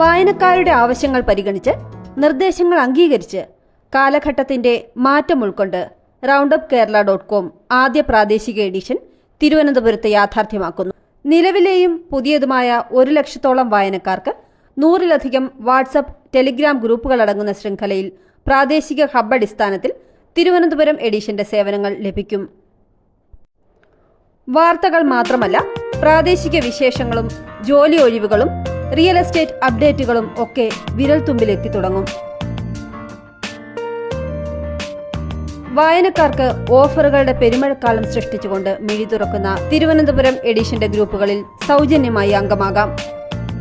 വായനക്കാരുടെ ആവശ്യങ്ങൾ പരിഗണിച്ച് നിർദ്ദേശങ്ങൾ അംഗീകരിച്ച് കാലഘട്ടത്തിന്റെ മാറ്റം ഉൾക്കൊണ്ട് റൗണ്ടപ്പ് കേരള ഡോട്ട് കോം ആദ്യ പ്രാദേശിക എഡിഷൻ തിരുവനന്തപുരത്ത് യാഥാർത്ഥ്യമാക്കുന്നു. നിലവിലെയും പുതിയതുമായ ഒരു ലക്ഷത്തോളം വായനക്കാർക്ക് നൂറിലധികം വാട്സപ്പ് ടെലിഗ്രാം ഗ്രൂപ്പുകൾ അടങ്ങുന്ന ശൃംഖലയിൽ പ്രാദേശിക ഹബ്ബ് അടിസ്ഥാനത്തിൽ തിരുവനന്തപുരം എഡിഷന്റെ സേവനങ്ങൾ ലഭിക്കും. വാർത്തകൾ മാത്രമല്ല പ്രാദേശിക വിശേഷങ്ങളും ജോലി ഒഴിവുകളും റിയൽ എസ്റ്റേറ്റ് അപ്ഡേറ്റുകളും ഒക്കെ വിരൽത്തുമ്പിലെത്തി തുടങ്ങും. വായനക്കാർക്ക് ഓഫറുകളുടെ പെരുമഴക്കാലം സൃഷ്ടിച്ചുകൊണ്ട് മിഴി തുറക്കുന്ന തിരുവനന്തപുരം എഡിഷന്റെ ഗ്രൂപ്പുകളിൽ സൗജന്യമായി അംഗമാകാം.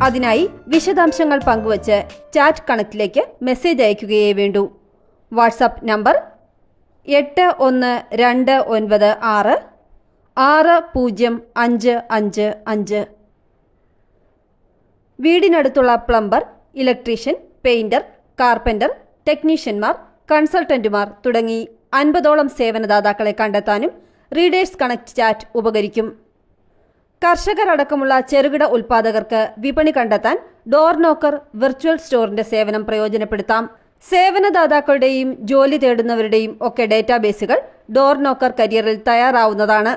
അതിനായി വിശദാംശങ്ങൾ പങ്കുവച്ച് ചാറ്റ് കണക്റ്റിലേക്ക് മെസ്സേജ് അയക്കുകയേ വേണ്ടൂ. വാട്സാപ്പ് നമ്പർ എട്ട് ഒന്ന് രണ്ട് ഒൻപത് ആറ് ആറ് പൂജ്യം അഞ്ച് അഞ്ച് അഞ്ച് വീടിനടുത്തുള്ള പ്ലംബർ ഇലക്ട്രീഷ്യൻ പെയിന്റർ കാർപ്പന്റർ ടെക്നീഷ്യന്മാർ കൺസൾട്ടന്റുമാർ തുടങ്ങി അൻപതോളം സേവനദാതാക്കളെ കണ്ടെത്താനും റീഡേഴ്സ് കണക്ട് ചാറ്റ് ഉപകരിക്കും. കർഷകർ അടക്കമുള്ള ചെറുകിട ഉൽപാദകർക്ക് വിപണി കണ്ടെത്താൻ ഡോർ നോക്കർ വിർച്വൽ സ്റ്റോറിന്റെ സേവനം പ്രയോജനപ്പെടുത്താം. സേവനദാതാക്കളുടെയും ജോലി തേടുന്നവരുടെയും ഒക്കെ ഡേറ്റാബേസുകൾ ഡോർ നോക്കർ കരിയറിൽ തയ്യാറാവുന്നതാണ്.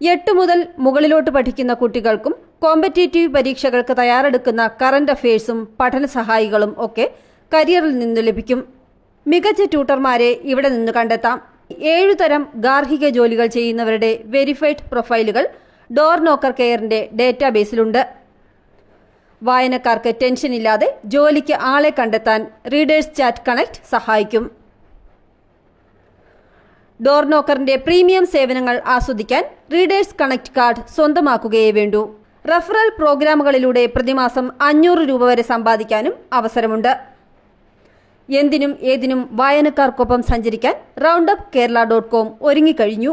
എട്ട് മുതൽ മുകളിലോട്ട് പഠിക്കുന്ന കുട്ടികൾക്കും കോമ്പറ്റേറ്റീവ് പരീക്ഷകൾക്ക് തയ്യാറെടുക്കുന്ന കറന്റ് അഫയേഴ്സും പഠന സഹായികളും ഒക്കെ കരിയറിൽ നിന്ന് ലഭിക്കും. മികച്ച ട്യൂട്ടർമാരെ ഇവിടെ നിന്ന് കണ്ടെത്താം. ഏഴുതരം ഗാർഹിക ജോലികൾ ചെയ്യുന്നവരുടെ വെരിഫൈഡ് പ്രൊഫൈലുകൾ ഡോർ നോക്കർ കെയറിന്റെ ഡേറ്റാബേസിലുണ്ട് വായനക്കാർക്ക് ടെൻഷൻ ഇല്ലാതെ ജോലിക്ക് ആളെ കണ്ടെത്താൻ റീഡേഴ്സ് ചാറ്റ് കണക്ട് സഹായിക്കും. ഡോർ നോക്കറിന്റെ പ്രീമിയം സേവനങ്ങൾ ആസ്വദിക്കാൻ റീഡേഴ്സ് കണക്ട് കാർഡ് സ്വന്തമാക്കുകയേ വേണ്ടൂ. റഫറൽ പ്രോഗ്രാമുകളിലൂടെ പ്രതിമാസം അഞ്ഞൂറ് രൂപ വരെ സമ്പാദിക്കാനും അവസരമുണ്ട്. എന്തിനും ഏതിനും വായനക്കാർക്കൊപ്പം സഞ്ചരിക്കാൻ റൗണ്ടപ്പ് കേരള ഡോട്ട് കോം ഒരുങ്ങിക്കഴിഞ്ഞു.